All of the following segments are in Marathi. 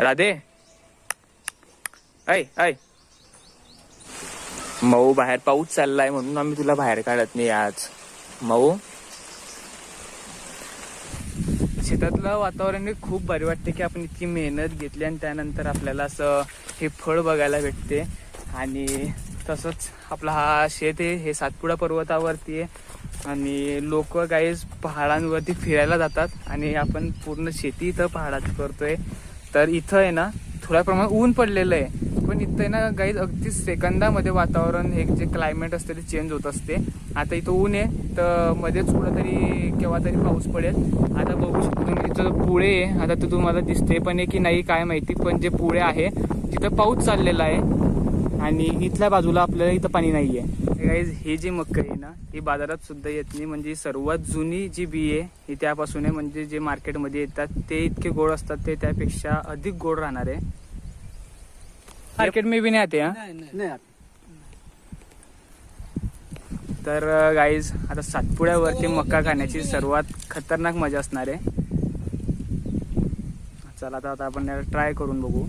राधे. ऐ ऐ. मऊ बाहेर पाऊस चाललाय म्हणून आम्ही तुला बाहेर काढत नाही आज. मऊ. शेतातलं वातावरण खूप भारी वाटते की आपण इतकी मेहनत घेतली आणि त्यानंतर आपल्याला असं हे फळ बघायला भेटते. आणि तसंच आपला हा शेत आहे हे सातपुडा पर्वतावरती आहे. आणि लोक गाईज पहाडांवरती फिरायला जातात आणि आपण पूर्ण शेती इथं पहाडात करतोय. तर इथं आहे ना थोड्या प्रमाणात ऊन पडलेलं आहे. पण इथं आहे ना गाईज अगदी सेकंदामध्ये वातावरण हे जे क्लायमेट असते ते चेंज होत असते. आता इथं ऊन आहे तर मध्येच कुठंतरी केव्हा तरी पाऊस पडेल. आता बघू शकतो तुम्ही तिथं पुळे आहे. आता तो तुम्हाला दिसते पण आहे की नाही काय माहिती. पण जे पुळे आहे तिथं पाऊस चाललेला आहे. आणि इथल्या बाजूला आपल्याला इथं पाणी नाही आहे गाईज हे जे मक्का आहे ना ही बाजारात सुद्धा येत नाही. म्हणजे सर्वात जुनी जी बी आहे ही त्यापासून आहे. म्हणजे जे मार्केटमध्ये येतात ते इतके गोड असतात ते त्यापेक्षा अधिक गोड राहणार आहे. मार्केट में भी नाही आते हा? नाही तर गाईज आता सातपुड्यावरती मक्का खाण्याची सर्वात खतरनाक मजा असणार आहे. चला आता आपण ट्राय करून बघू.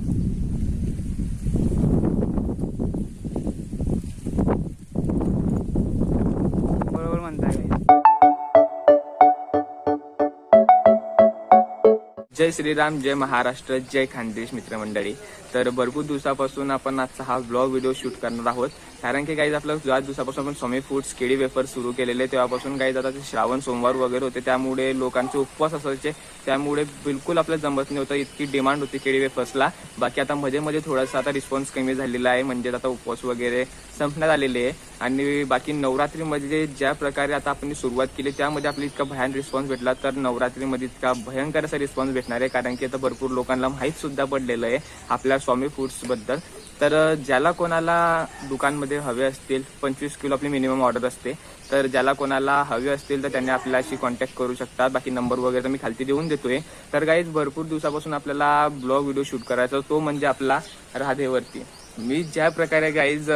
जय श्रीराम जय महाराष्ट्र जय खानदेश मित्रमंडळी. तर भरपूर दिवसापासून आपण आजचा हा ब्लॉग व्हिडिओ शूट करणार आहोत. कारण की काही आपलं ज्या दिवसापासून आपण स्वामी फूड्स केळी वेफर सुरू केलेले तेव्हापासून काही आता ते श्रावण सोमवार वगैरे होते. त्यामुळे लोकांचे उपवास असायचे. त्यामुळे बिलकुल आपलं जमत नव्हतं. इतकी डिमांड होती केळी वेफर्सला बाकी आता मध्ये मध्ये थोडासा आता रिस्पॉन्स कमी झालेला आहे. म्हणजे आता उपवास वगैरे संपण्यात आलेले आहे. आणि बाकी नवरात्रीमध्ये ज्या प्रकारे आता आपण सुरुवात केली त्यामध्ये आपली इतका भयान रिस्पॉन्स भेटला. तर नवरात्रीमध्ये इतका भयंकर असा रिस्पॉन्स भेटणार आहे. कारण की आता भरपूर लोकांना माहीत सुद्धा पडलेलं आहे आपल्या स्वामी फूड्सबद्दल. तर ज्याला कोणाला दुकानमध्ये हवे असतील पंचवीस किलो आपली मिनिमम ऑर्डर असते. तर ज्याला कोणाला हवे असतील तर त्यांनी आपल्याशी कॉन्टॅक्ट करू शकतात. बाकी नंबर वगैरे तर मी खालती देऊन देतोय. तर गाईज भरपूर दिवसापासून आपल्याला ब्लॉग व्हिडिओ शूट करायचा तो म्हणजे आपला राधेवरती. मी ज्या प्रकारे गाईज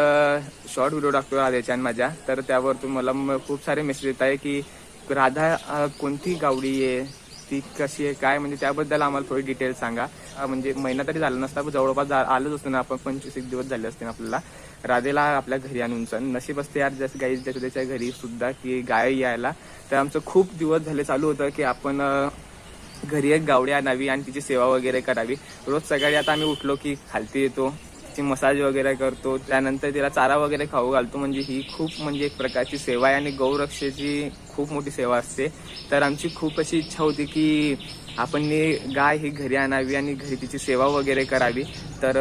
शॉर्ट व्हिडिओ टाकतो राधेच्या माझ्या तर त्यावरतून मला खूप सारे मेसेज येत आहे की राधा कोणती गावडी आहे? ती कशी आहे काय म्हणजे त्याबद्दल आम्हाला थोडी डिटेल सांगा. म्हणजे महिना तरी झाला नसता पण जवळपास जा- आलंच ना आपण पंचवीस एक दिवस झाले असते ना आपल्याला. राधेला आपल्या घरी आणून सण नशीब असते यार जसं गाई त्याच्या घरी सुद्धा की गाय यायला. तर आमचं खूप दिवस झाले चालू होतं की आपण घरी एक गावडी आणावी आणि तिची सेवा वगैरे करावी. रोज सकाळी आता आम्ही उठलो की खालती येतो तिची मसाज वगैरे करतो. त्यानंतर तिला चारा वगैरे खाऊ घालतो. म्हणजे ही खूप म्हणजे एक प्रकारची सेवा आहे आणि गौरक्षेची खूप मोठी सेवा असते. तर आमची खूप अशी इच्छा होती की आपण गाय ही घरी आणावी आणि घरी तिची सेवा वगैरे करावी. तर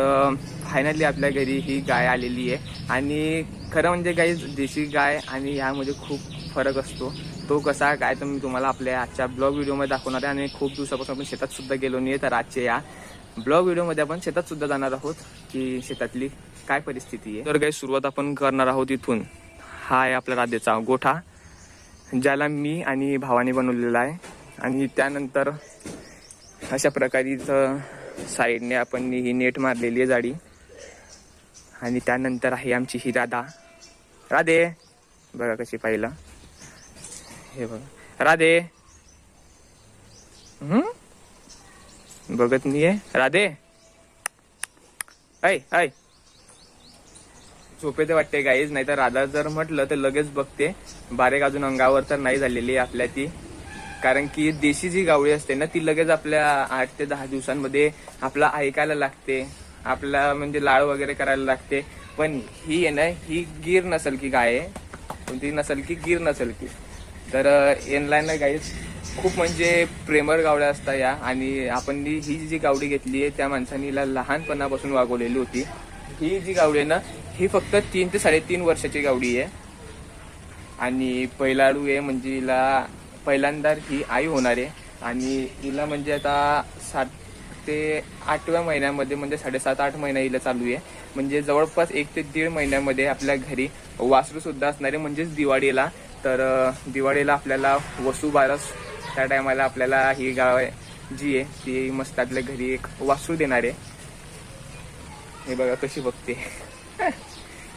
फायनली आपल्या घरी ही गाय आलेली आहे. आणि खरं म्हणजे गाय देशी गाय आणि ह्यामध्ये खूप फरक असतो. तो कसा काय तर मी तुम्हाला आपल्या आजच्या ब्लॉग व्हिडिओमध्ये दाखवणार आहे. आणि खूप दिवसापासून आपण शेतात सुद्धा गेलो नाही तर आजच्या या ब्लॉग व्हिडिओमध्ये आपण शेतात सुद्धा जाणार आहोत. की शेतातली काय परिस्थिती आहे. तर काही सुरुवात आपण करणार आहोत इथून. हा आहे आपल्या राधेचा गोठा. ज्याला मी आणि भावाने बनवलेला आहे. आणि त्यानंतर अशा प्रकारे इथं साईडने आपण ही नेट मारलेली आहे जाडी आणि त्यानंतर आहे आमची ही राधा. राधे. बघा कशी पाहिलं. हे बघा. राधे. बघत बघत नाहीये? राधे. ऐ ऐ. सोपे ते वाटते गाईज नाही तर राधा जर म्हटलं तर लगेच बघते. बारेक अजून अंगावर तर नाही झालेली आहे आपल्या ती. कारण की देशी जी गावळी असते ना ती लगेच आपल्या आठ ते दहा दिवसांमध्ये आपला ऐकायला लागते. आपला म्हणजे लाळ वगैरे करायला लागते. पण ही आहे ना ही गिर नसल की गाय आहे. कोणती नसल की गिर नसल की तर यांना ना गाईज खूप म्हणजे प्रेमळ गावड्या असतात या. आणि आपण ही ही जी गावडी घेतली आहे त्या माणसाने हिला लहानपणापासून वागवलेली होती. ही जी गावडी आहे ना ही फक्त तीन ते साडेतीन वर्षाची गावडी आहे. आणि पहिलाडू आहे म्हणजे हिला पहिल्यांदा ही आई होणार आहे. आणि हिला म्हणजे आता सात ते आठव्या महिन्यामध्ये म्हणजे साडेसात आठ महिना हिला चालू आहे. म्हणजे जवळपास एक ते दीड महिन्यामध्ये आपल्या घरी वासरू सुद्धा असणार आहे म्हणजेच दिवाळीला. तर दिवाळीला आपल्याला वसुबारस त्या टायमाला आपल्याला ही गाव जी आहे ती मस्त आपल्या घरी एक वासरू देणार आहे. हे बघा कशी बघते.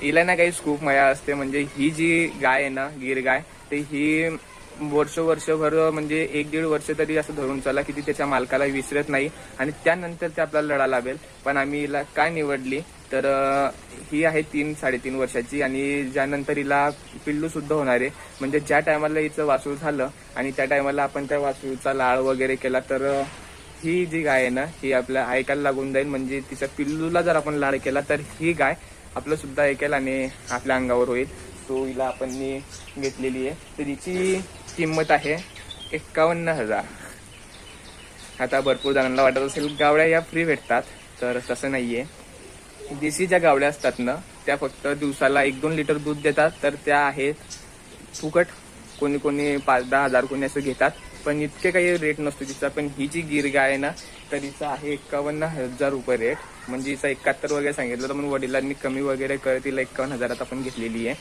हिला ना काही खूप मया असते म्हणजे ही जी गाय आहे ना गिर गाय ते ही वर्ष वर्षभर म्हणजे एक दीड वर्ष तरी असं धरून चला की ती त्याच्या मालकाला विसरत नाही आणि त्यानंतर ते आपल्याला लढा लावेल. पण आम्ही हिला काय निवडली? तर ही आहे तीन साडेतीन वर्षाची आणि ज्यानंतर हिला पिल्लू सुद्धा होणार आहे. म्हणजे ज्या टायमाला हिचं वासरू झालं आणि त्या टायमाला आपण त्या वासरूचा लाळ वगैरे केला तर ही जी गाय आहे ना ही आपल्या ऐकायला लागून जाईल. म्हणजे तिच्या पिल्लूला जर आपण लाड केला तर ही गाय आपलं सुद्धा ऐकेल आणि आपल्या अंगावर होईल. तो हिला आपण घेतलेली आहे. तर हिची किंमत आहे एक्कावन्न हजार. आता भरपूर जणांना वाटत असेल गावड्या या फ्री भेटतात. तर तसं नाहीये. देशी ज्या गावड्या असतात ना त्या फक्त दिवसाला एक दोन लिटर दूध देतात. तर त्या आहेत फुकट. कोणी कोणी पाच दहा हजार कोणी असं घेतात. पण इतके काही रेट नसतो तिचा पण ही जी गिर गाय आहे ना तर हिचा आहे एकावन्न हजार रुपये रेट म्हणजे हिचा एकाहत्तर वगैरे सांगितलं तर मग वडिलांनी कमी वगैरे कर तिला एकावन्न हजारात आपण घेतलेली आहे.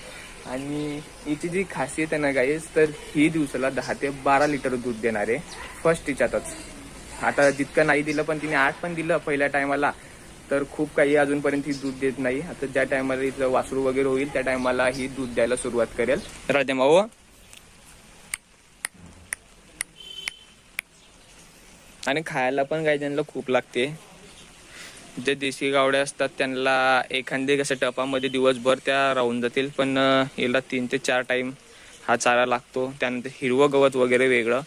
आणि हिची जी खासियत आहे ना गाईस तर ही दिवसाला दहा ते बारा लिटर दूध देणार आहे फर्स्ट तिच्यातच आता जितकं नाही दिलं पण तिने आठ पण दिलं पहिल्या टायमाला तर खूप काही अजूनपर्यंत ही दूध देत नाही. आता ज्या टायमाला हिचं वासरू वगैरे होईल त्या टायमाला ही दूध द्यायला सुरुवात करेल. राजे माऊ आणि खायला पण काही त्यांना खूप लागते. जे देशी गावड्या असतात त्यांना एखादे कसं टपामध्ये दिवसभर त्या राहून जातील पण याला तीन ते चार टाइम हा चारा लागतो. त्यानंतर हिरवं गवत वगैरे वेगळं.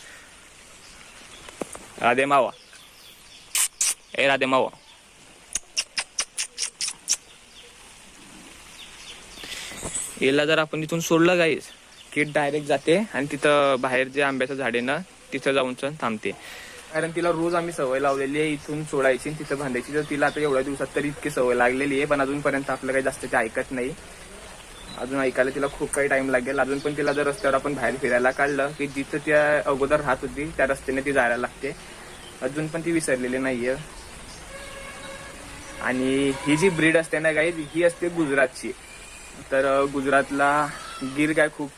राधे मावा. ए राधे मावा. याला जर आपण इथून सोडलं गाईस की डायरेक्ट जाते आणि तिथं बाहेर जे आंब्याचं झाड आहे ना तिथं जाऊन थांबते. कारण तिला रोज आम्ही सवय लावलेली आहे इथून सोडायची आणि तिथं बांधायची तर तिला आता एवढ्या दिवसात तरी इतकी सवय लागलेली आहे पण अजूनपर्यंत आपलं काही जास्त ते ऐकत नाही. अजून ऐकायला तिला खूप काही टाइम लागेल. अजून पण तिला जर रस्त्यावर आपण बाहेर फिरायला काढलं की जिथं त्या अगोदर राहत होती त्या रस्त्याने ती जायला लागते. अजून पण ती विसरलेली नाहीये. आणि ही जी ब्रीड असते ना गाई ही असते गुजरातची. तर गुजरातला गीर गाय खूप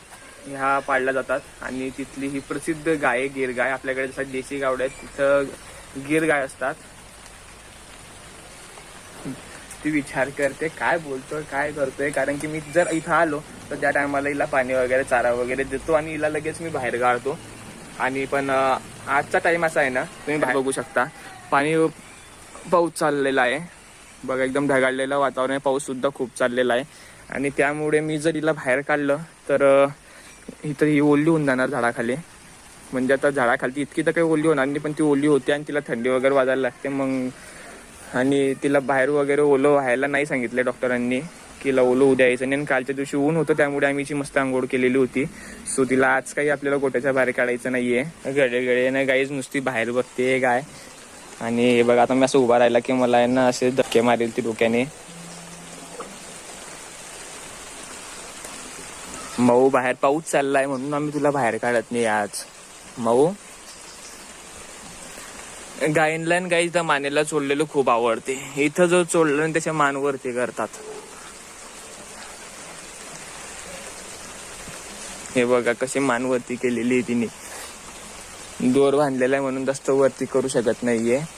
ह्या पाळल्या जातात. आणि तिथली ही प्रसिद्ध गाय आहे गिर गाय आपल्याकडे जसं देशी गावड आहेत तिथं गिर गाय असतात. ती विचार करते काय बोलतोय काय करतोय? कारण की मी जर इथं आलो तर त्या टायमाला हिला पाणी वगैरे चारा वगैरे देतो आणि हिला लगेच मी बाहेर गाळतो. आणि पण आजचा टाइम असा आहे ना तुम्ही बाहेर बघू शकता. पाणी पाऊस चाललेला आहे. बघा एकदम ढगाळलेलं वातावरण आहे. पाऊस सुद्धा खूप चाललेला आहे. आणि त्यामुळे मी जर हिला बाहेर काढलं तर इथं ही ओली होऊन जाणार झाडाखाली. म्हणजे आता झाडाखाली इतकी तर काही ओली होणार नाही पण ती ओली होते आणि तिला थंडी वगैरे वाजायला लागते मग. आणि तिला बाहेर वगैरे ओलं व्हायला नाही सांगितलं डॉक्टरांनी की तिला ओलं उद्या यायचं नाही. आणि कालच्या दिवशी ऊन होतं त्यामुळे आम्ही मस्त आंघोळ केलेली होती. सो तिला आज काही आपल्याला गोट्याच्या बाहेर काढायचं नाहीये. गडे गडे ना गाईच नुसती बाहेर बघते गाय. आणि हे बघा आता मी असं उभा राहिला की मला आहे ना असे धक्के मारेल ती डोक्याने. मऊ बाहेर पाऊस चाललाय म्हणून आम्ही तुला बाहेर काढत नाही आज. मऊ? गायनला गाई त्या मानेला चोडलेलं खूप आवडते. इथं जो चोडलं आणि त्याच्या मानवरती करतात. हे बघा कशी मानवरती केलेली आहे तिने. दोर बांधलेला आहे म्हणून जास्त वरती करू शकत नाहीये.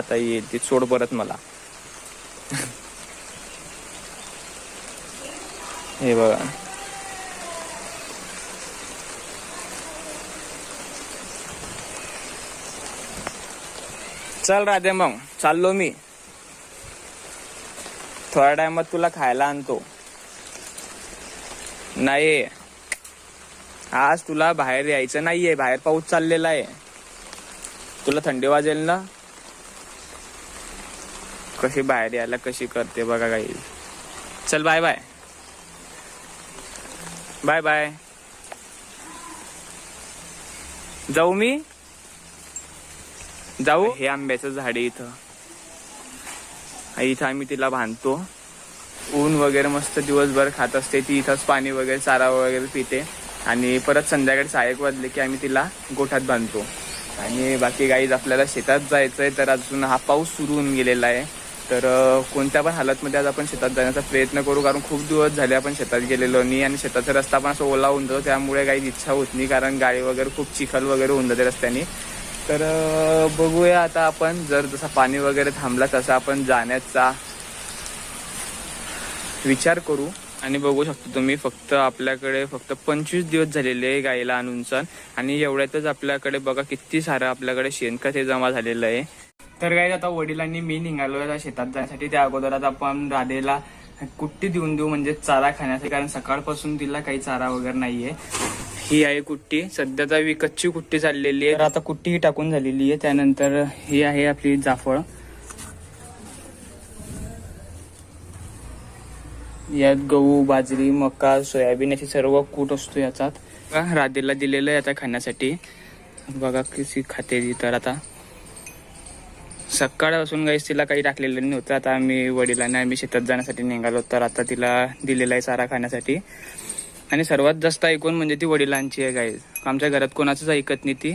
आता आता येते सोड परत मला. हे बघा. चल राधे मग चाललो मी. थोड्या टायमात तुला खायला आणतो. नाही आज तुला बाहेर यायचं नाहीये बाहेर पाऊस चाललेला आहे. तुला थंडी वाजेल ना? कशी बाहेर यायला कशी करते बघा काही. चल बाय बाय बाय बाय जाऊ मी? जाऊ? हे आंब्याचं झाड आहे इथं. इथं आम्ही तिला बांधतो. ऊन वगैरे मस्त दिवसभर खात असते. ती इथंच पाणी वगैरे चारा वगैरे पिते. आणि परत संध्याकाळी सहायक वाजले की आम्ही तिला गोठ्यात बांधतो. आणि बाकी गाईज आपल्याला शेतात जायचंय तर अजून हा पाऊस सुरू होऊन गेलेला आहे. तर कोणत्या पण हालतमध्ये आज आपण शेतात जाण्याचा प्रयत्न करू कारण खूप दिवस झाले आपण शेतात गेलेलो नाही आणि शेताचा रस्ता पण असं ओला होऊन जातो त्यामुळे काही इच्छा होत नाही कारण गाडी वगैरे खूप चिखल वगैरे होऊन जाते रस्त्याने. तर बघूया आता आपण जर जसा पाणी वगैरे थांबला तसा आपण जाण्याचा विचार करू. आणि बघू शकतो तुम्ही फक्त आपल्याकडे फक्त पंचवीस दिवस झालेले आहे गाईला आणून सण. आणि एवढ्यातच आपल्याकडे बघा किती सारं आपल्याकडे शेणखत हे जमा झालेलं आहे. तर काही आता वडिलांनी मी निघालो आता शेतात जाण्यासाठी. त्या आता आपण राधेला कुट्टी देऊन देऊ म्हणजे चारा खाण्यासाठी कारण सकाळपासून तिला काही चारा वगैरे नाहीये. ही आहे कुट्टी. सध्या तर विकतची कुट्टी चाललेली आहे. तर आता कुट्टी ही टाकून झालेली आहे. त्यानंतर ही आहे आपली जाफळ. यात गहू बाजरी मका सोयाबीन असे सर्व कूट असतो याच्यात. राधेला दिलेलं आहे आता खाण्यासाठी. बघा कशी खाते ती तर आता. सकाळपासून गाईस तिला काही टाकलेलं नव्हतं. आता आम्ही वडिलांनी आम्ही शेतात जाण्यासाठी निघालो तर आता तिला दिलेला आहे चारा खाण्यासाठी. आणि सर्वात जास्त ऐकून म्हणजे ती वडिलांची आहे गाईस आमच्या घरात कोणाचंच ऐकत नाही ती.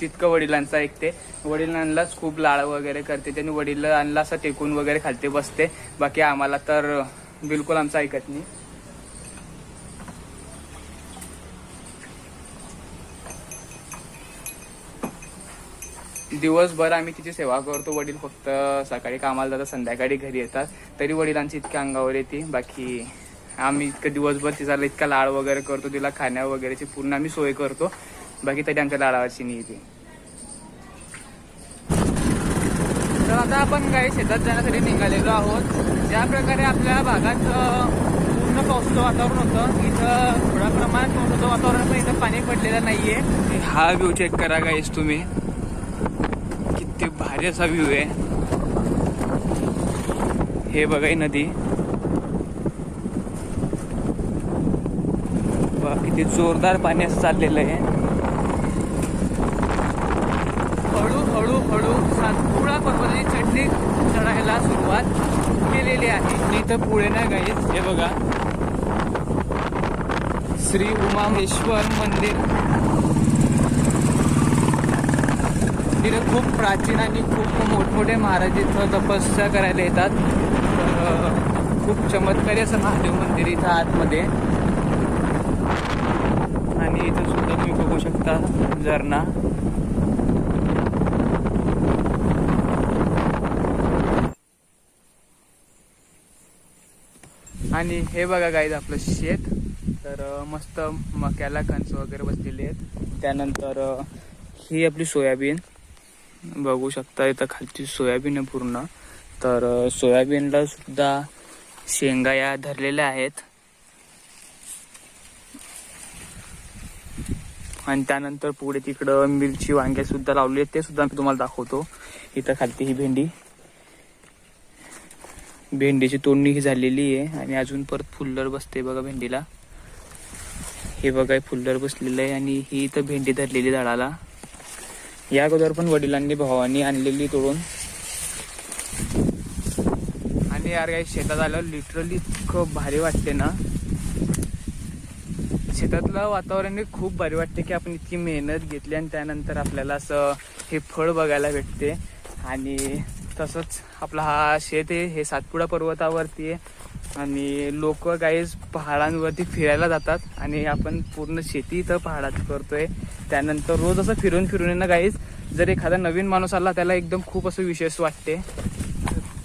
तितकं वडिलांचं ऐकते. वडिलांनाच खूप लाळ वगैरे करते. त्यांनी वडिलांना असं टेकून वगैरे खालते बसते. बाकी आम्हाला तर बिलकुल आमचं ऐकत नाही. दिवसभर आम्ही तिची सेवा करतो. वडील फक्त सकाळी कामाला जातात संध्याकाळी घरी येतात. तरी वडिलांची इतक्या अंगावर येते. बाकी आम्ही इतकं दिवसभर तिचा इतका लाड वगैरे करतो. तिला खाण्या वगैरेची पूर्ण आम्ही सोय करतो. बाकी तरी आमच्या लाडावाची नाही येते तर आता आपण काही शेतात जाण्यासाठी निघालेलो आहोत. ज्या प्रकारे आपल्या भागात पूर्ण पावसाचं वातावरण होतं इथं थोड्या प्रमाणात पावसाचं वातावरण पण इथं पाणी पडलेलं नाहीये. हा व्ह्यू चेक करा गाईस तुम्ही. भारी असा व्ह्यू आहे हे बघा ही नदी. बघा, किती जोरदार पाणी असं चाललेलं आहे. हळूहळू हळू हळू सातपुडा पर्वताची चढणी चढायला सुरुवात केलेली आहे. मी इथं पुढे ना गाईत. हे बघा. श्री उमामेश्वर मंदिर. तिथे खूप प्राचीन आणि खूप मोठमोठे महाराज इथं तपस्या करायला येतात. तर खूप चमत्कारी असं महादेव मंदिर इथं आतमध्ये. आणि इथं सुद्धा तुम्ही बघू शकता झरणा आणि हे बघा गाईज आपलं शेत. तर मस्त मक्याला कणसं वगैरे बसलेली आहेत. त्यानंतर ही आपली सोयाबीन. बघू शकता इथं खालची सोयाबीन आहे पूर्ण. तर सोयाबीनला सुद्धा शेंगा या धरलेल्या आहेत. आणि त्यानंतर पुढे तिकडं मिरची वांगे सुद्धा लावली आहेत ते सुद्धा मी तुम्हाला दाखवतो. इथं खालती ही भेंडी. भेंडीची तोडणी ही झालेली आहे आणि अजून परत फुल्लर बसते बघा भेंडीला. हे बघा फुल्लर बसलेलं आहे आणि ही इथं भेंडी धरलेली झाडाला. या अगोदर पण वडिलांनी भावानी आणलेली तोडून. आणि यार काही शेतात आलं लिटरली इतकं भारी वाटते ना. शेतातलं वातावरण खूप भारी वाटते की आपण इतकी मेहनत घेतली आणि त्यानंतर आपल्याला असं हे फळ बघायला भेटते. आणि तसंच आपला हा शेत आहे हे सातपुडा पर्वतावरती आहे. आणि लोक गाईज पहाडांवरती फिरायला जातात आणि आपण पूर्ण शेती इथं पहाडात करतोय. त्यानंतर रोज असं फिरून फिरून येणं गाईज जर एखादा नवीन माणूस आला त्याला एकदम खूप असं विशेष वाटते.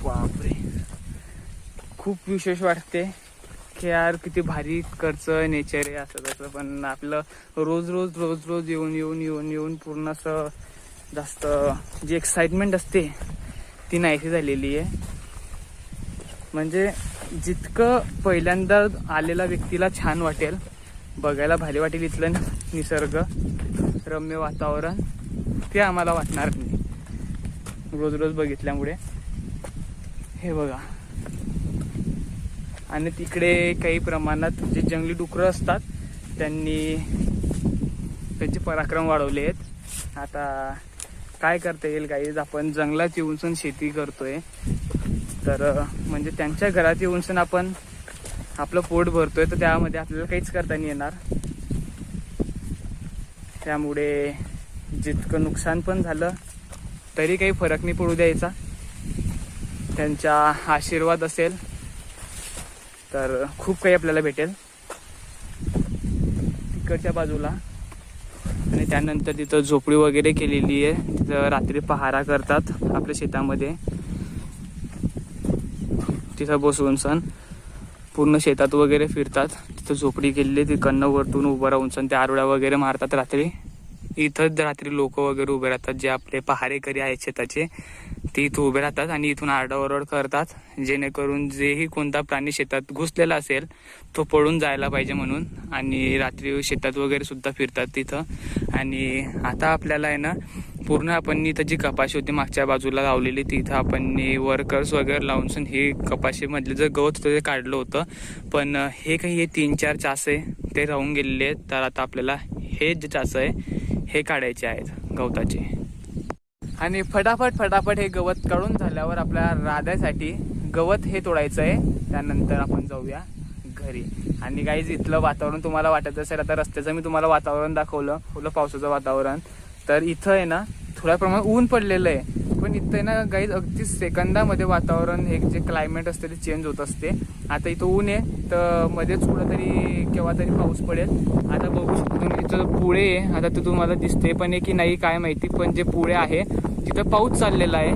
बापरे. खूप विशेष वाटते. की यार किती भारी खर्च नेचर आहे असं तसं. पण आपलं रोज रोज रोज रोज येऊन येऊन येऊन येऊन पूर्ण असं जास्त जी एक्साइटमेंट असते ती नाहीशी झालेली आहे. म्हणजे जितकं पहिल्यांदा आलेल्या व्यक्तीला छान वाटेल बघायला भारी वाटेल इथलं निसर्ग रम्य वातावरण ते आम्हाला वाटणार नाही. रोज रोज बघितल्यामुळे. हे बघा. आणि तिकडे काही प्रमाणात जे जंगली डुकरं असतात त्यांनी त्यांचे पराक्रम वाढवले आहेत. आता काय करता येईल काही आपण जंगलात येऊन सण शेती करतोय. तर म्हणजे त्यांच्या घरात येऊन सण आपण आपलं पोट भरतोय. तर त्यामध्ये आपल्याला काहीच करता नाही येणार. त्यामुळे जितकं नुकसान पण झालं तरी काही फरक नाही पडू द्यायचा. त्यांचा आशीर्वाद असेल तर खूप काही आपल्याला भेटेल. तिकडच्या बाजूला त्यानंतर तिथं झोपडी वगैरे केलेली आहे. तिथं रात्री पहारा करतात आपल्या शेतामध्ये. तिथं बसवून सण. पूर्ण शेतात वगैरे फिरतात. तिथं झोपडी केलेली आहे. तिकडनं वरतून उभं राहून सण. त्या आरोळ्या वगैरे मारतात रात्री. इथंच रात्री लोक वगैरे उभे राहतात जे आपले पहारेकरी आहेत शेताचे. ते इथं उभे राहतात आणि इथून आरडाओरड करतात. जेणेकरून जेही कोणता प्राणी शेतात घुसलेला असेल तो पळून जायला पाहिजे म्हणून. आणि रात्री शेतात वगैरे सुद्धा फिरतात तिथं. आणि आता आपल्याला आहे ना पूर्ण आपण इथं जी कपाशी होती मागच्या बाजूला लावलेली तिथं आपण वर्कर्स वगैरे लावून हे कपाशीमधले जे गवत होतं ते काढलं होतं. पण हे काही हे तीन चार चास आहे ते राहून गेलेले आहेत. तर आता आपल्याला हे जे चास आहे हे काढायचे आहेत गवताचे. आणि फटाफट फटाफट हे गवत काढून झाल्यावर आपल्या राधासाठी गवत हे तोडायचं आहे. त्यानंतर आपण जाऊया घरी. आणि काहीच इथलं वातावरण तुम्हाला वाटत असेल आता रस्त्याचं मी तुम्हाला वातावरण दाखवलं फुलं पावसाचं वातावरण. तर इथं आहे ना थोड्या प्रमाणात ऊन पडलेलं आहे. पण इथं ना गाईज अगदी सेकंदामध्ये वातावरण हे जे क्लायमेट असते ते चेंज होत असते. आता इथं ऊन आहे तर मध्येच कुठंतरी केव्हा तरी पाऊस पडेल. आता बघू शकतो तुम्ही इथं पुळे आहे. आता ते तुम्हाला दिसते पण आहे की नाही काय माहिती. पण जे पुळे आहे तिथं पाऊस चाललेला आहे.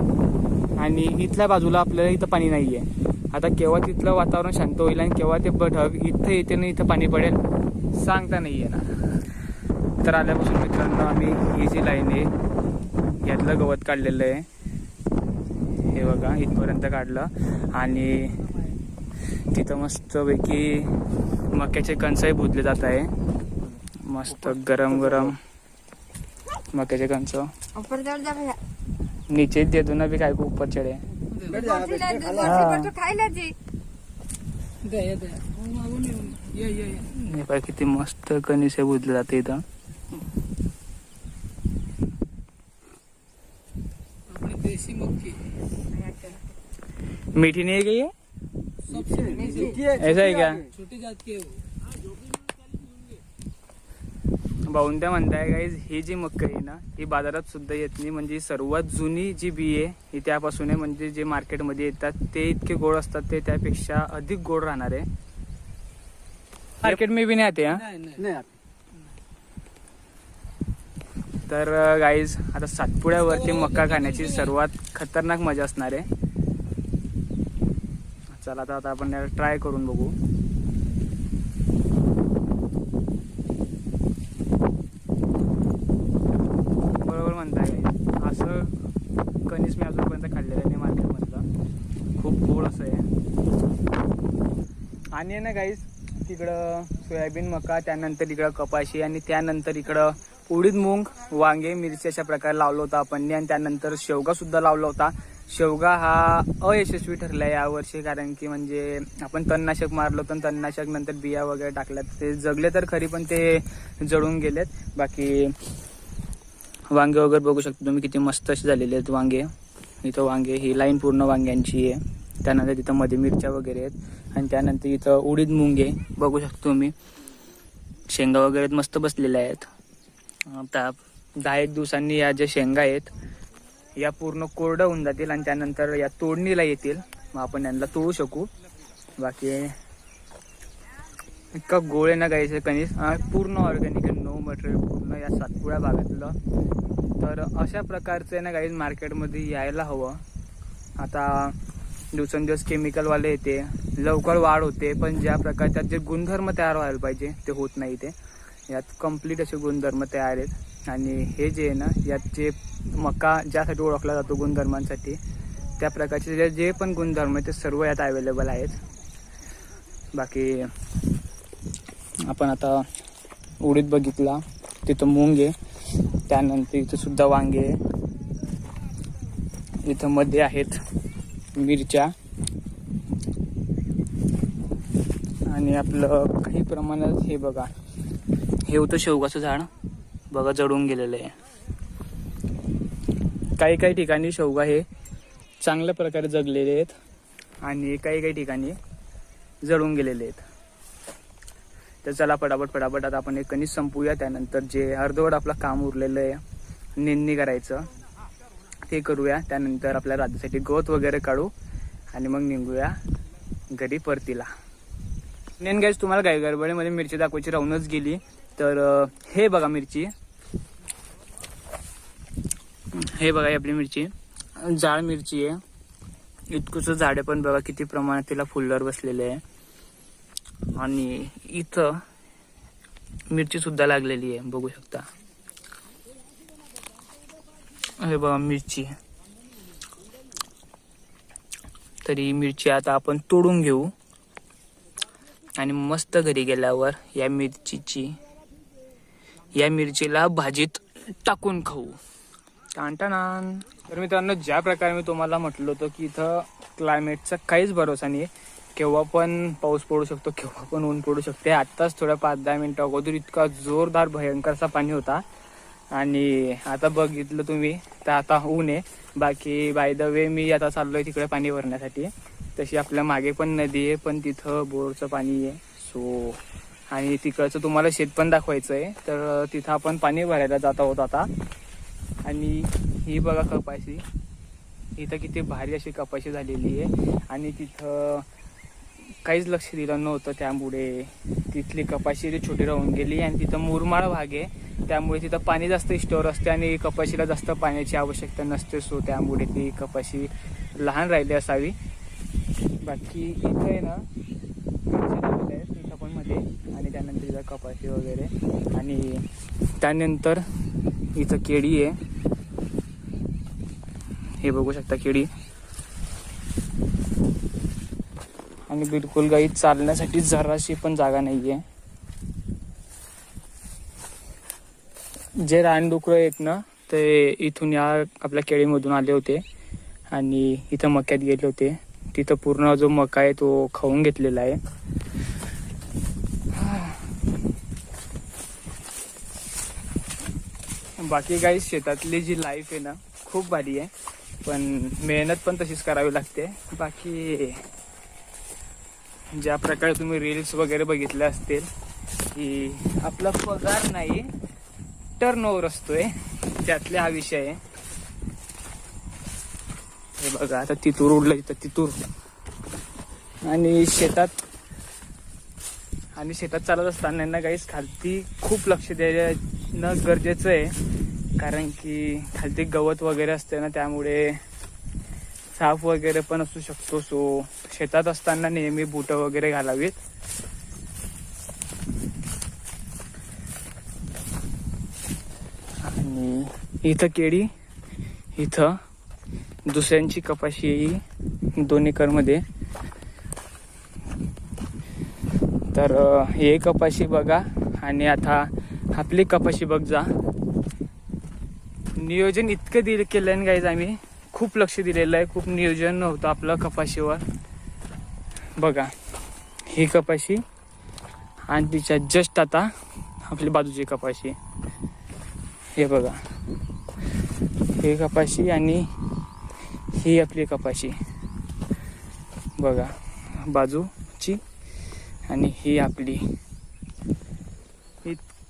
आणि इथल्या बाजूला आपल्याला इथं पाणी नाही आहे आता केव्हा तिथलं वातावरण शांत होईल आणि केव्हा ते बढग इथं येते ना इथं पाणी पडेल सांगता नाही आहे ना तर आल्यापासून मित्रांनो आम्ही ही जी लाईन आहे यातलं गवत काढलेलं आहे. हे बघा इथपर्यंत काढलं. आणि तिथं मस्तपैकी मक्याचे कणसही भुजले जात आहे. मस्त गरम गरम मक्याचे कणस. नीचे दे दो ना भी काय को ऊपर चढ़े हे पाय किती मस्त कणीस हे भुजले जाते इथं. देसी मक्की. मीठी नहीं है क्या ये? ऐसा है क्या? छोटी जात के हो त्या म्हणताय गाईज ही जी मक्का आहे ना ही बाजारात सुद्धा येत नाही. म्हणजे सर्वात जुनी जी बी आहे ही त्यापासून आहे. म्हणजे जे मार्केटमध्ये येतात ते इतके गोड असतात ते त्यापेक्षा अधिक गोड राहणार आहे. मार्केट में भी नाही आते हा? नाही नाही तर गाईज आता सातपुड्यावरती मक्का खाण्याची सर्वात खतरनाक मजा असणार आहे. चला आता आता आपण ट्राय करून बघू. बरोबर म्हणताय असं कणीस मी अजूनपर्यंत खाल्लेलं नाही मार्केटमधलं. खूप गोड असं आहे. आणि ना गाईस तिकडं सोयाबीन मका त्यानंतर इकडं कपाशी आणि त्यानंतर इकडं उडीद मूग वांगे मिरची अशा प्रकारे लावलं होतं आपण. आणि त्यानंतर शेवगा सुद्धा लावला होता. शेवगा हा अयशस्वी ठरला आहे यावर्षी कारण की म्हणजे आपण तणनाशक मारलो तर तणनाशक नंतर बिया वगैरे टाकल्यात. ते जगले तर खरी पण ते जळून गेलेत. बाकी वांगे वगैरे बघू शकता तुम्ही किती मस्त असे झालेले आहेत वांगे. इथं वांगे ही लाईन पूर्ण वांग्यांची आहे. त्यानंतर तिथं मध्ये मिरच्या वगैरे आहेत. आणि त्यानंतर इथं उडीद मुंगे बघू शकता तुम्ही. शेंगा वगैरे मस्त बसलेल्या आहेत. आता दहा एक दिवसांनी या ज्या शेंगा आहेत या पूर्ण कोरडं होऊन जातील आणि त्यानंतर या तोडणीला येतील. मग आपण यांना तोडू शकू. बाकी इतका गोळे ना गायचं कणीस. पूर्ण ऑर्गॅनिक आहे नो मटेरियल पूर्ण या सातपुड्या भागातलं. तर अशा प्रकारचं ना गाईज मार्केटमध्ये यायला हवं. आता दिवसेंदिवस केमिकलवाले येते. लवकर वाढ होते पण ज्या प्रकारच्या जे गुणधर्म तयार व्हायला पाहिजे ते होत नाही ते. यात कंप्लीट असे गुणधर्म तयार आहेत. आणि हे जे आहे ना यात जे मका ज्यासाठी ओळखला जातो गुणधर्मांसाठी त्या प्रकारचे जे जे पण गुणधर्म आहेत ते सर्व यात अवेलेबल आहेत. बाकी आपण आता उडीद बघितला तिथं मूंग आहे. त्यानंतर इथं सुद्धा वांगे इथं मध्ये आहेत मिरच्या. आणि आपलं काही प्रमाणात हे बघा हे होतं शेवगाचं झाड. बघा जळून गेलेलं आहे. काही काही ठिकाणी शेवगा हे चांगल्या प्रकारे जगलेले आहेत आणि काही काही ठिकाणी जळून गेलेले आहेत. तर चला पटापट पटापट आता आपण एक कणीस संपूया. त्यानंतर जे अर्धवट आपलं काम उरलेलं आहे निंदणी करायचं ते करूया. त्यानंतर आपल्या राज्यासाठी गवत वगैरे काढू आणि मग निघूया घरी परतीला. नेन गाईज तुम्हाला गाई गडबडीमध्ये मिरची दाखवायची राहूनच गेली. तर हे बघा मिरची. हे बघा आपली मिरची जाड मिरची आहे. इतकंच झाड आहे पण बघा किती प्रमाणात तिला फुल्लर बसलेले आहे. आणि इथं मिरची सुद्धा लागलेली आहे बघू शकता. हे बघा मिरची. तरी मिरची आता आपण तोडून घेऊ. आणि मस्त घरी गेल्यावर या मिरचीची या मिरचीला भाजीत टाकून खाऊ. टाण तर मित्रांनो ज्या प्रकारे मी तुम्हाला म्हटलं होतं की इथं क्लायमेटचा काहीच भरोसा नाही केव्हा पण पाऊस पडू शकतो केव्हा पण ऊन पडू शकते. आत्ताच थोड्या पाच दहा मिनिटं अगोदर इतका जोरदार भयंकरसा पाणी होता. आणि आता बघितलं तुम्ही तर आता ऊन आहे. बाकी बाय द वे मी आता चाललोय तिकडे पाणी भरण्यासाठी. तशी आपल्या मागे पण नदी आहे पण तिथं बोरचं पाणी आहे. सो आणि तिकडचं तुम्हाला शेत पण दाखवायचं आहे तर तिथं आपण पाणी भरायला जात आहोत आता. आणि ही बघा कपाशी. इथं किती भारी अशी कपाशी झालेली आहे. आणि तिथं काहीच लक्ष दिलं नव्हतं त्यामुळे. तिथली कपाशी ती छोटी राहून गेली आणि तिथं मुरमाळ भाग आहे. त्यामुळे तिथं पाणी जास्त स्टोअर असते आणि कपाशीला जास्त पाण्याची आवश्यकता नसते. सो त्यामुळे ती कपाशी लहान राहिली असावी. बाकी इथं आहे ना मिरच्या आणि त्यानंतर इथं कपाशी वगैरे. आणि त्यानंतर इथं केळी आहे. हे बघू शकता केळी. आणि बिलकुल गाई चालण्यासाठी जराशी पण जागा नाहीये. जे रानडुकरं आहेत ना ते इथून या आपल्या केळीमधून आले होते. आणि इथं मक्यात गेले होते. तिथं पूर्ण जो मका आहे तो खाऊन घेतलेला आहे. बाकी काही शेतातली जी लाईफ आहे ना खूप भारी आहे. पण मेहनत पण तशीच करावी लागते. बाकी ज्या प्रकारे तुम्ही रील्स वगैरे बघितले असतील की आपला पगार नाही टर्न ओव्हर असतोय. त्यातले हा विषय आहे. हे बघा आता तितूर उडलं तिथं तितूर. आणि शेतात आणि शेतात चालत असताना काहीच खालती खूप लक्ष असणं गरजेचं आहे. कारण की खालती गवत वगैरे असते ना त्यामुळे साफ वगैरे पण असू शकतो. सो शेतात असताना नेहमी बुट वगैरे घालावीत. आणि इथं केळी इथं दुसऱ्यांची कपाशी दोन एकरमध्ये. तर हे कपाशी बघा. आणि आता आपली कपाशी बघ जा. नियोजन इतकं दिलं केलं गाईज आम्ही. खूप लक्ष दिलेलं आहे. खूप नियोजन नव्हतं आपलं कपाशीवर. बघा ही कपाशी आणि तिच्या जस्ट आता आपली बाजूची कपाशी. हे बघा. ही कपाशी आणि ही आपली कपाशी. बघा बाजूची आणि ही आपली.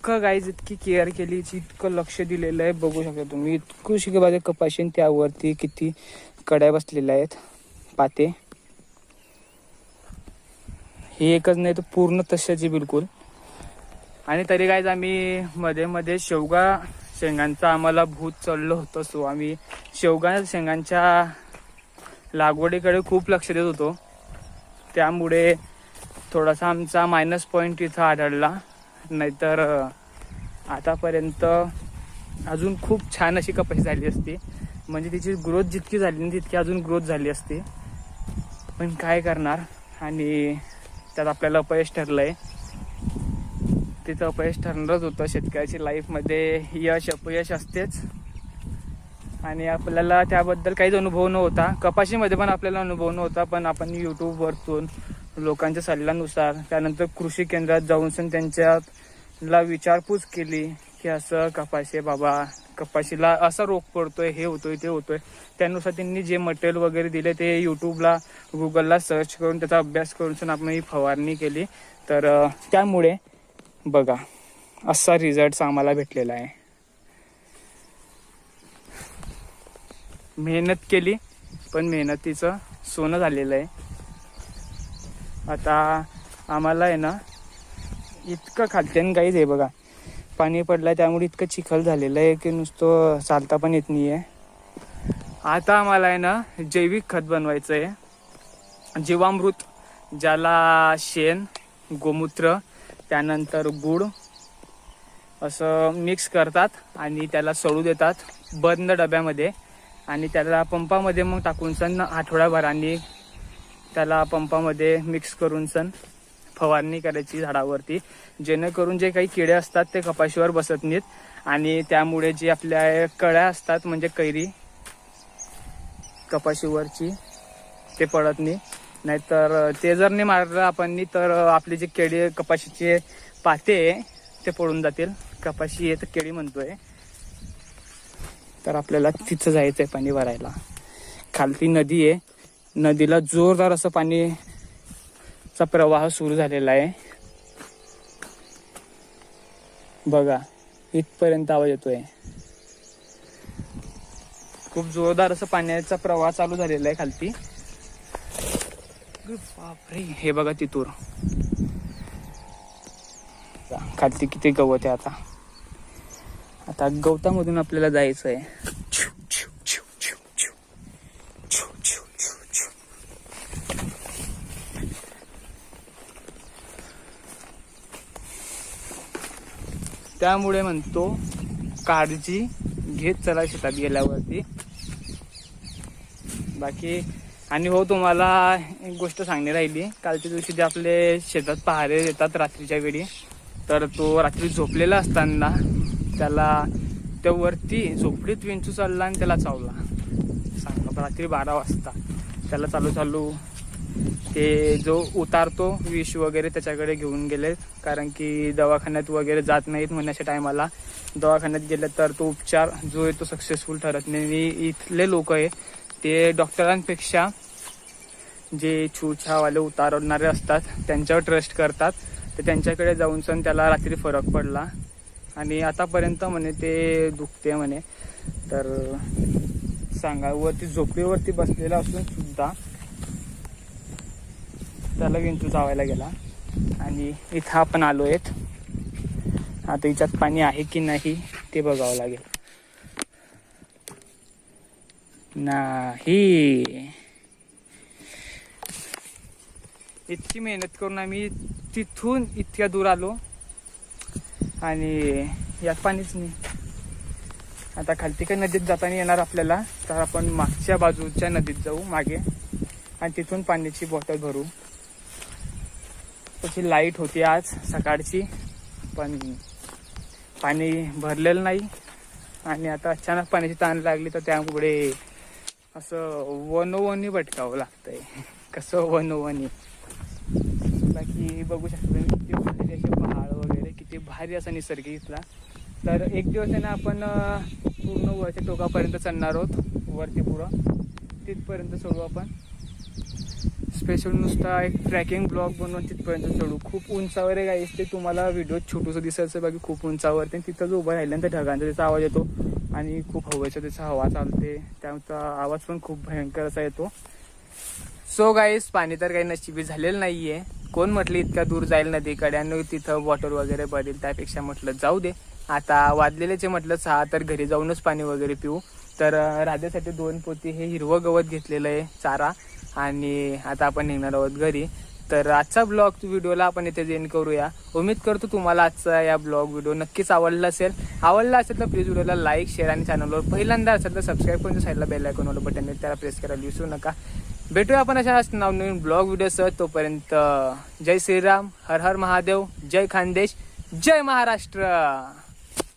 इतकं गाईज इतकी केअर केली इतकं लक्ष दिलेलं आहे. बघू शकता तुम्ही इतकं शिके बाजू कपाशी त्यावरती किती कड्या बसलेल्या आहेत. पाते. हे एकच नाही तर पूर्ण तशाची बिलकुल. आणि तरी गाईज आम्ही मध्ये मध्ये शेवगा शेंगांचा आम्हाला भूत चढलं होतं सो आम्ही शेवगा शेंगांच्या लागवडीकडे खूप लक्ष देत होतो. त्यामुळे थोडासा आमचा मायनस पॉईंट इथं आढळला. नाहीतर आतापर्यंत अजून खूप छान अशी कपाशी झाली असती. म्हणजे तिची ग्रोथ जितकी झाली ना तितकी अजून ग्रोथ झाली असती. पण काय करणार? आणि त्यात आपल्याला अपयश ठरलंय. तिथं अपयश ठरणारच होतं. शेतकऱ्याची लाईफमध्ये यश अपयश असतेच. आणि आपल्याला त्याबद्दल काहीच अनुभव नव्हता. कपाशीमध्ये पण आपल्याला अनुभव नव्हता पण आपण यूट्यूबवरतून लोकांच्या सल्ल्यानुसार त्यानंतर कृषी केंद्रात जाऊन सण ला विचारपूस केली की असं कपाशी बाबा कपाशीला असा रोग पडतोय हे होतोय ते होतोय. त्यानुसार त्यांनी जे मटेरियल वगैरे दिले ते यूट्यूबला गुगलला सर्च करून त्याचा अभ्यास करून आपण ही फवारणी केली. तर त्यामुळे बघा असा रिझल्ट आम्हाला भेटलेला आहे. मेहनत केली पण मेहनतीचं सोनं झालेलं आहे. आता आम्हाला आहे ना इतकं खालत्यान काहीच आहे बघा पाणी पडलं त्यामुळे इतकं चिखल झालेलं आहे की नुसतं चालता पण येत नाही आहे आता आम्हाला आहे ना जैविक खत बनवायचं आहे जीवामृत ज्याला शेण गोमूत्र त्यानंतर गुड असं मिक्स करतात आणि त्याला सळू देतात बंद डब्यामध्ये. आणि त्याला पंपामध्ये मग टाकून सण आठवडाभराने त्याला पंपामध्ये मिक्स करून सण फवारणी करायची झाडावरती. जेणेकरून जे काही किडे असतात ते कपाशीवर बसत नाहीत. आणि त्यामुळे जे आपल्या कळ्या असतात म्हणजे कैरी कपाशीवरची ते पडत नाही. नाहीतर ते जर नाही मारलं आपण तर आपले जे केळी कपाशीचे पाते आहे, ते पडून जातील. कपाशी आहे तर केळी म्हणतोय. तर आपल्याला तिथं जायचंय पाणी भरायला. खालती नदी आहे. नदीला जोरदार असं पाणी पाणीचा प्रवाह सुरू झालेला आहे. बघा इथपर्यंत आवाज येतोय. खूप जोरदार असं पाण्याचा प्रवाह चालू झालेला आहे खालती. बापरे. हे बघा तिथूर खालती किती गवत आहे आता. आता गवतामधून आपल्याला जायचं आहे त्यामुळे म्हणतो काळजी घेत चला शेतात गेल्यावरती. बाकी आणि हो तुम्हाला एक गोष्ट सांगणे राहिली. कालच्या दिवशी जे आपले शेतात पहारे येतात रात्रीच्या वेळी तर तो रात्री झोपलेला असताना त्याला त्या वरती झोपडीत विंचू चालला आणि त्याला चावला. सांगा रात्री बारा वाजता त्याला चालू चालू ते जो उतारतो विष वगैरे त्याच्याकडे घेऊन गेले. कारण की दवाखान्यात वगैरे जात नाहीत म्हणण्याच्या टायमाला. दवाखान्यात गेले तर तो उपचार जो आहे तो सक्सेसफुल ठरत नाही. मी इथले लोक आहे ते डॉक्टरांपेक्षा जे छूछावाले उतारणारे असतात त्यांच्यावर ट्रस्ट करतात. तर त्यांच्याकडे जाऊन सण त्याला रात्री फरक पडला. आणि आतापर्यंत म्हणे ते दुखते म्हणे. तर सांगा वरती झोपडीवरती बसलेला असून सुद्धा त्याला विंचू चावायला गेला. आणि इथं आपण आलो आहेत. आता हिच्यात पाणी आहे की नाही ते बघावं लागेल. नाही. इतकी मेहनत करून आम्ही तिथून इतक्या दूर आलो. आणि यात पाणीच नाही. आता खालती काही नदीत जाताना येणार आपल्याला तर आपण मागच्या बाजूच्या नदीत जाऊ मागे. आणि तिथून पाण्याची बॉटल भरू. तशी लाइट होती आज सकाळची पण पाणी भरलेलं नाही. आणि आता अचानक पाण्याची ताण लागली तर त्यामुळे असं वनोवनी भटकावं लागतंय. कसं वनोवनी? बाकी बघू शकतो किती भारी असे पहाड वगैरे किती भारी असा निसर्ग इथला. तर एक दिवस आहे ना आपण पूर्ण वरच्या टोकापर्यंत चढणार आहोत. वरती पुढं. तिथपर्यंत सोडू आपण. स्पेशल नुसता एक ट्रॅकिंग ब्लॉग बनवून तिथपर्यंत चढू. खूप उंचावर आहे गाईस ते तुम्हाला व्हिडिओ छोटूसं दिसायचं बाकी खूप उंचावर. ते तिथं जो उभं राहिल्यानंतर ढगांचा त्याचा आवाज येतो. आणि खूप हवेचा त्याचा हवा चालते. त्याचा आवाज पण खूप भयंकर असा येतो. सो गाईस पाणी तर काही नशिबी झालेलं नाहीये. कोण म्हटलं इतक्या दूर जाईल नदीकडे? आणि तिथं वॉटर वगैरे भरेल त्यापेक्षा म्हटलं जाऊ दे. आता वाजलेलेचे म्हटलं सहा तर घरी जाऊनच पाणी वगैरे पिऊ. तर राधेसाठी दोन पोती हे हिरवं गवत घेतलेलं आहे चारा. आणि आता आपण निघणार आहोत घरी. तर आजचा ब्लॉग व्हिडिओला आपण इथे जेन करूया. उम्मीद करतो तुम्हाला आजचा या ब्लॉग व्हिडिओ नक्कीच आवडला असेल. आवडला असेल तर प्लीज व्हिडिओला लाईक शेअर आणि चॅनलवर पहिल्यांदा असेल तर सबस्क्राईब करून साईडला बेल आयकॉनवर बटन आहे त्याला प्रेस करायला विसरू नका. भेटूया आपण अशा नवनवीन ब्लॉग व्हिडिओसह तोपर्यंत जय श्रीराम हर हर महादेव जय खानदेश जय महाराष्ट्र.